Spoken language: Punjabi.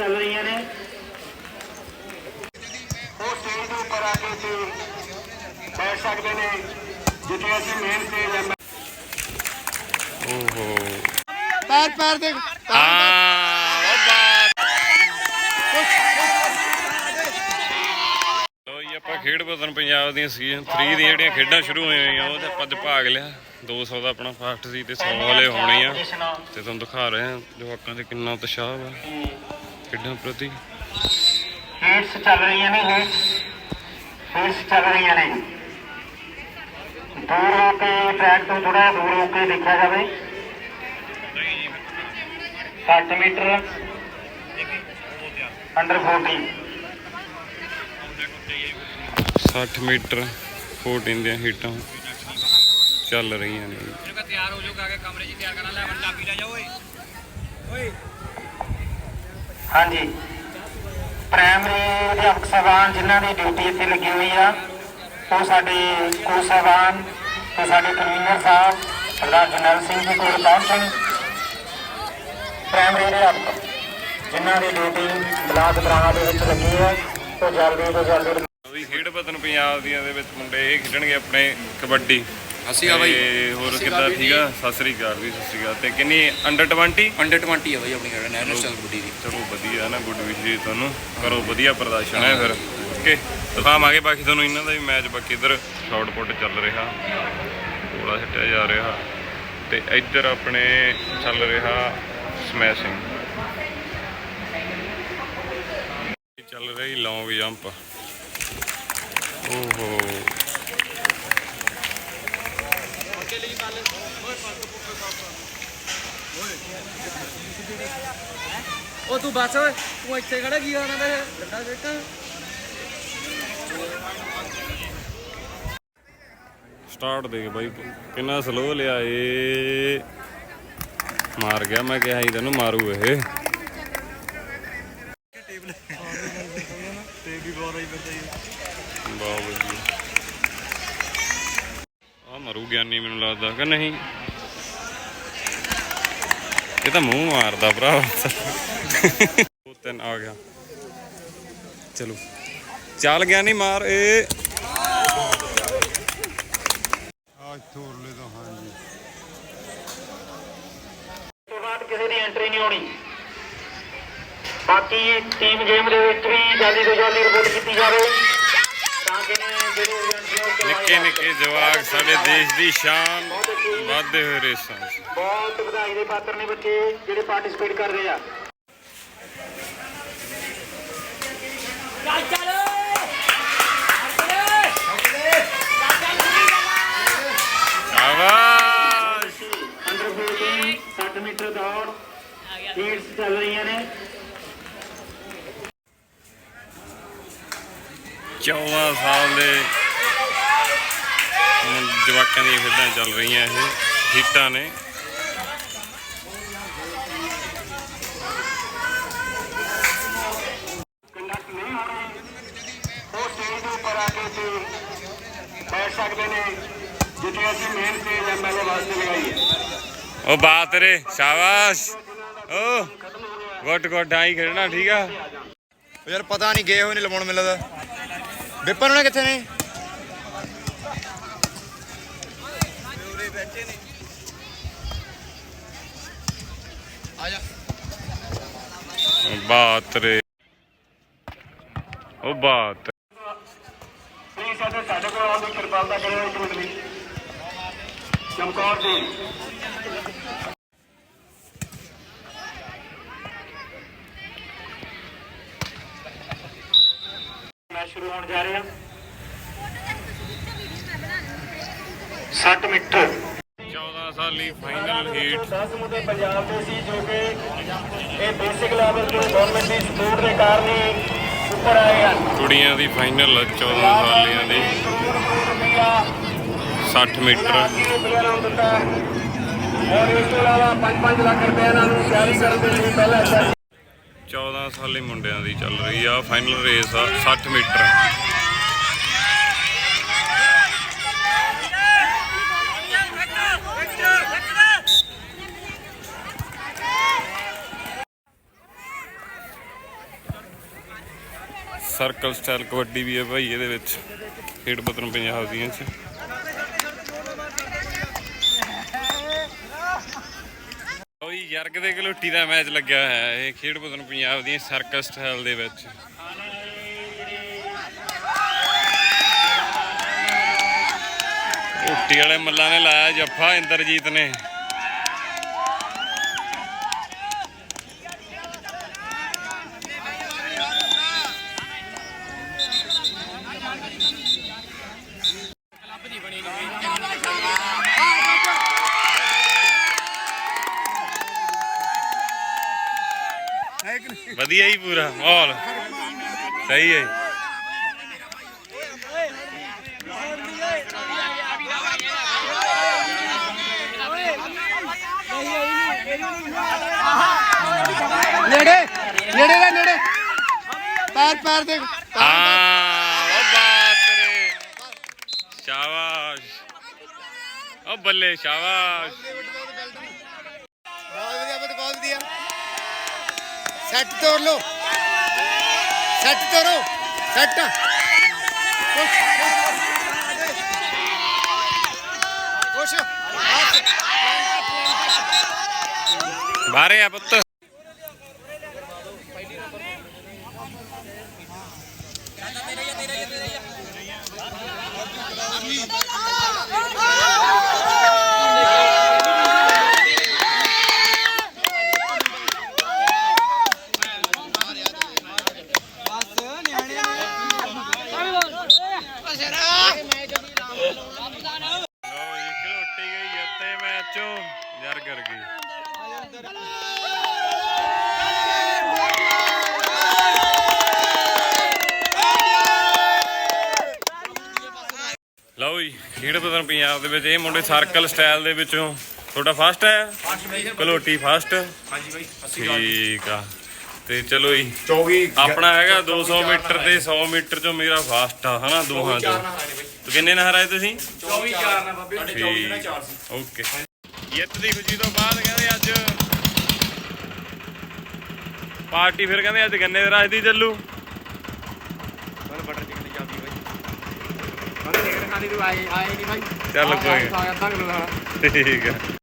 ਚੱਲ ਰਹੀਆਂ ਨੇ। ਉਹ ਸਟੇਜ ਦੇ ਉੱਪਰ ਆ ਕੇ ਤੇ ਬੈਠ ਸਕਦੇ ਨੇ ਜਿੱਥੇ ਅਸੀਂ ਮੇਨ ਸਟੇਜ ਹੈ ਓਹੋ। ਪੈਰ ਪੈਰ ਦੇ ਹਾਂ ਉਹ ਬਾਤ। ਲੋ ਜੀ ਆਪਾਂ ਖੇਡ ਬਦਨ ਪੰਜਾਬ ਦੀਆਂ ਸੀਜ਼ਨ 3 ਦੀਆਂ ਜਿਹੜੀਆਂ ਖੇਡਾਂ ਸ਼ੁਰੂ ਹੋਈਆਂ ਉਹ ਤੇ ਆਪਾਂ ਅੱਜ ਭਾਗ ਲਿਆ। 200 ਦਾ ਆਪਣਾ ਫਾਸਟ ਸੀ ਤੇ 100 ਵਾਲੇ ਹੋਣੇ ਆ। ਤੇ ਤੁਹਾਨੂੰ ਦਿਖਾ ਰਹੇ ਆ ਜਵਾਕਾਂ ਦੇ ਕਿੰਨਾ ਉਤਸ਼ਾਹ ਵਾ। ਖੇਡਾਂ ਪ੍ਰਤੀ। ਹੀਟਸ ਚੱਲ ਰਹੀਆਂ ਨੇ ਹੀਟਸ ਹੀਟਸ ਚੱਲ ਰਹੀਆਂ ਨੇ। ਦੂਰ ਹੋ ਕੇ ਟਰੈਕ ਤੋਂ ਥੋੜਾ ਦੂਰ ਹੋ ਕੇ ਦੇਖਿਆ ਜਾਵੇ। 60 ਮੀਟਰ। ਅੰਡਰ 40 60 ਮੀਟਰ 14 ਦੀਆਂ ਹੀਟਾਂ ਚੱਲ ਰਹੀਆਂ ਨੇ। ਤਿਆਰ ਹੋ ਜਾਓ ਕੇ ਕਮਰੇ 'ਚ ਤਿਆਰ ਕਰਨਾ। ਲੈ ਹੁਣ ਚਾਬੀ ਲੈ ਜਾਓ ਓਏ। ਓਏ। ਹਾਂਜੀ। ਪ੍ਰਾਇਮਰੀ ਅਧਿਆਪਕ ਸਾਹਿਬਾਨ ਜਿਨ੍ਹਾਂ ਦੀ ਡਿਊਟੀ ਇੱਥੇ ਲੱਗੀ ਹੋਈ ਆ, ਉਹ ਸਾਡੇ ਕੋਚ ਸਾਹਿਬਾਨ ਤੇ ਸਾਡੇ ਕਨਵੀਨਰ ਸਾਹਿਬ, ਸਰਦਾਰ ਜਨਰਲ ਸਿੰਘ ਜੀ ਕੋਲ ਪਹੁੰਚਣ। ਪ੍ਰਾਇਮਰੀ ਅਧਿਆਪਕ ਜਿਨ੍ਹਾਂ ਦੀ ਡਿਊਟੀ ਬਲਾਕ ਬਰਾਹਾ ਦੇ ਵਿੱਚ ਲੱਗੀ ਹੈ ਉਹ ਜਲਦੀ ਤੋਂ ਜਲਦੀ ਵੀ ਖੇਡ ਪਤਨ ਪੰਜਾਬ ਦੀਆਂ ਦੇ ਵਿੱਚ ਮੁੰਡੇ ਇਹ ਖੇਡਣਗੇ ਆਪਣੇ ਕਬੱਡੀ। ਅਸੀਂ ਆ ਬਾਈ। ਤੇ ਹੋਰ ਕਿੱਦਾਂ ਠੀਕ ਆ? ਸਤਿ ਸ੍ਰੀ ਅਕਾਲ ਵੀ ਸਤਿ ਸ੍ਰੀ ਅਕਾਲ। ਤੇ ਕਿੰਨੀ ਅੰਡਰ 20 ਅੰਡਰ 20 ਆ ਬਾਈ ਆਪਣੀ ਨੈਸ਼ਨਲ ਕਬੱਡੀ ਦੀ। ਚਲੋ ਵਧੀਆ ਨਾ ਗੁੱਡ ਵਿਸ਼ ਜੀ ਤੁਹਾਨੂੰ। ਕਰੋ ਵਧੀਆ ਪ੍ਰਦਰਸ਼ਨ ਹੈ ਫਿਰ। ਓਕੇ ਦਿਖਾਵਾਂਗੇ ਬਾਕੀ ਤੁਹਾਨੂੰ ਇਹਨਾਂ ਦਾ ਵੀ ਮੈਚ ਬਾਕੀ ਇਧਰ ਸ਼ਾਰਟ ਪੁੱਟ ਚੱਲ ਰਿਹਾ। ਗੋਲਾ ਛੱਟਿਆ ਜਾ ਰਿਹਾ। ਤੇ ਇੱਧਰ ਆਪਣੇ ਚੱਲ ਰਿਹਾ ਸਮੈਸ਼ਿੰਗ ਚੱਲ ਰਹੀ ਲੌਂਗ ਜੰਪ ਓਹੋ। ਉਹ ਤੂੰ ਬਸ ਓਏ, ਤੂੰ ਇੱਥੇ ਖੜਾ, ਕੀ ਆਣਾ ਵੇ ਡੰਡਾ ਸਿੱਟਾਂ। ਸਟਾਰਟ ਦੇ ਬਾਈ, ਕਿੰਨਾ ਸਲੋ ਲਿਆ ਏ। ਮਾਰ ਗਿਆ, ਮੈਂ ਕਿਹਾ ਸੀ ਤੈਨੂੰ ਮਾਰੂ ਇਹ। ਬਹੁਤ ਵਧੀਆ। ਆ ਮਰੂ ਗਿਆਨੀ ਮੈਨੂੰ ਲੱਗਦਾ ਕਿ ਨਹੀਂ। ਇਹ ਤਾਂ ਮੂੰਹ ਮਾਰਦਾ ਭਰਾ। ਉਹ ਤਿੰਨ ਆ ਗਿਆ। ਚਲੋ। ਚੱਲ ਗਿਆ ਨਹੀਂ ਮਾਰ ਏ ਅੱਜ ਤੋਰਲੇ ਤੋਂ ਹਾਂਜੀ। ਤੋਂ ਬਾਅਦ ਕਿਸੇ ਦੀ ਐਂਟਰੀ ਨਹੀਂ ਹੋਣੀ। ਬਾਕੀ ਟੀਮ ਗੇਮ ਦੇ ਵਿੱਚ ਵੀ ਜਲਦੀ ਤੋਂ ਜਲਦੀ ਰਿਪੋਰਟ ਕੀਤੀ ਜਾਵੇ ਤਾਂ ਕਿ ਜਿਹੜੇ ਏਜੰਟ ਨੇ ਉਹ ਚਲਾਏ ਨਿੱਕੇ। ਨਿੱਕੇ ਜਵਾਕ ਸਾਡੇ ਦੇਸ਼ ਦੀ ਸ਼ਾਨ ਵਾਧੇ ਹੋਏ ਰੇਸਾਂ। ਬਹੁਤ ਵਧਾਈ ਦੇ ਪਾਤਰ ਨੇ ਬੱਚੇ ਜਿਹੜੇ ਪਾਰਟਿਸਿਪੇਟ ਕਰ ਰਹੇ ਆ ਸ਼ਾਬਾਸ਼ ਅੰਡਰ 14 60 ਮੀਟਰ ਦੌੜ ਚੱਲ ਰਹੀਆਂ ਨੇ 14 ਸਾਲ ਦੇ ਮੁੰ- ਜਵਾਕਾਂ ਦੀਆਂ ਖੇਡਾਂ ਚੱਲ ਰਹੀਆਂ ਇਹ, ਹੀਟਾਂ ਨੇ। ਉਹ ਸਟੇਜ ਦੇ ਬਾਤ ਰੇ ਸ਼ਾਬਾਸ਼। ਓ, ਗੁੱਟ ਗੁੱਟ, ਆਈ ਖੇਡਣਾ, ਠੀਕ ਆ? ਯਾਰ ਪਤਾ ਨਹੀਂ ਗਏ ਹੋਏ ਨੇ ਲਵਾਉਣ ਮਿਲਦਾ ਵਿਪਨ ਉਹਨੇ ਕਿੱਥੇ ਨੇ? ਬਾਤ ਰੇ। ਉਹ ਬਾਤ। ਪਲੀਜ਼ ਸਾਡੇ ਸਾਡੇ ਕੋਲ ਆਉਣ ਦੀ ਕਿਰਪਾਲਤਾ ਕਰਿਓ ਇੱਕ ਮਿੰਟ ਲਈ ਚਮਕੌਰ ਜੀ। ਮੈਚ ਸ਼ੁਰੂ ਹੋਣ ਜਾ ਰਿਹਾ। 60 ਮੀਟਰ। 14 ਸਾਲੀ ਫਾਈਨਲ ਹੀਟ 10 ਮੁੰਡੇ ਪੰਜਾਬ ਦੇ ਸੀ ਜੋ ਕਿ ਇਹ ਬੇਸਿਕ ਲੈਵਲ ਤੇ ਗਵਰਨਮੈਂਟ ਦੀ ਸਪੋਰਟ ਦੇ ਕਾਰਨ ਹੀ ਉੱਪਰ ਆਏ ਹਨ ਕੁੜੀਆਂ ਦੀ ਫਾਈਨਲ 14 ਸਾਲੀਆਂ ਦੀ। 60 ਮੀਟਰ। ਔਰ ਇਸ ਤੋਂ ਇਲਾਵਾ 5-5 ਲੱਖ ਰੁਪਏ ਇਹਨਾਂ ਨੂੰ ਤਿਆਰੀ ਕਰਨ ਦੇ ਲਈ ਪਹਿਲਾਂ ਅੱਛਾ 14 ਸਾਲੀ ਮੁੰਡਿਆਂ ਦੀ ਚੱਲ ਰਹੀ ਆ ਫਾਈਨਲ ਰੇਸ ਆ 60 ਮੀਟਰ। ਸਰਕਲ ਸਟਾਈਲ ਕਬੱਡੀ ਵੀ ਹੈ ਭਾਈ ਇਹਦੇ ਵਿੱਚ। ਖੇਡ ਪਤਨ ਪੰਜਾਬ ਦੀਆਂ ਚ। ਓਏ ਯਰਗ ਦੇ ਗਲੋਟੀ ਦਾ ਮੈਚ ਲੱਗਿਆ ਹੋਇਆ ਹੈ। ਇਹ ਖੇਡ ਪਤਨ ਪੰਜਾਬ ਦੀਆਂ ਸਰਕਲ ਸਟਾਈਲ ਦੇ ਵਿੱਚ। ਝੋਟੀ ਵਾਲੇ ਮੱਲਾਂ ਨੇ ਲਾਇਆ ਜੱਫਾ ਇੰਦਰਜੀਤ ਨੇ। ਵਧੀਆ ਹੀ ਪੂਰਾ ਮਾਹੌਲ। ਸਹੀ ਹੈ ਨੇੜੇ ਨੇੜੇ ਦੇ ਨੇੜੇ। ਪੈਰ ਪੈਰ ਦੇ ਹਾਂ ਉਹ ਬਾਤ ਰੇ। ਸ਼ਾਬਾਸ਼। ਉਹ ਬੱਲੇ ਸ਼ਾਬਾਸ਼। ਬਹੁਤ ਵਧੀਆ ਬਹੁਤ ਬਹੁਤ ਵਧੀਆ। ਸੈੱਟ ਤੋੜ ਲਓ। ਸੈੱਟ ਕਰੋ ਸੈੱਟ। ਕੁਛ ਬਾਰੇ ਆ ਪੁੱਤ ਲਓ ਜੀ ਖਲੋਟੀ ਗਈ ਜੱਤੇ ਮੈਚੋਂ ਯਾਰ ਕਰ ਗਈ ਲਓ ਜੀ ਖੇਡ ਪਤਨ ਪੰਜਾਬ ਦੇ ਵਿੱਚ ਇਹ ਮੁੰਡੇ ਸਰਕਲ ਸਟਾਈਲ ਦੇ ਵਿੱਚੋਂ ਤੁਹਾਡਾ ਫਸਟ ਹੈ? ਕਲੋਟੀ ਫਸਟ ਹਾਂਜੀ ਬਾਈ ਠੀਕ ਆ। ਤੇ ਚਲੋ ਜੀ 24 ਆਪਣਾ ਹੈਗਾ 200 ਮੀਟਰ ਤੇ 100 ਮੀਟਰ ਚੋਂ ਮੇਰਾ ਫਾਸਟ ਆ ਹਨਾ ਦੋਹਾਂ ਚੋਂ। ਤੂੰ ਕਿੰਨੇ ਨਾਲ ਹਰਾਏ ਤੁਸੀਂ? 24 4 ਨਾ ਬਾਬੇ ਤੁਹਾਡੇ 24 ਨਾਲ 4 ਸੀ। ਓਕੇ। ਜਿੱਤ ਦੀ ਖੁਸ਼ੀ ਤੋਂ ਬਾਅਦ ਕਹਿੰਦੇ ਅੱਜ ਪਾਰਟੀ ਫਿਰ ਕਹਿੰਦੇ ਅੱਜ ਗੰਨੇ ਦੇ ਰਾਜ ਦੀ ਚੱਲੂ। ਬਟਰ ਕਹਿੰਦੇ ਨਿਕਲ ਖਾਲੀ ਤੂੰ ਆਏ ਆਏ ਨਹੀਂ ਬਾਈ ਚੱਲ ਕੋਈ ਆਇਆ ਤਾਂ ਠੀਕ ਆ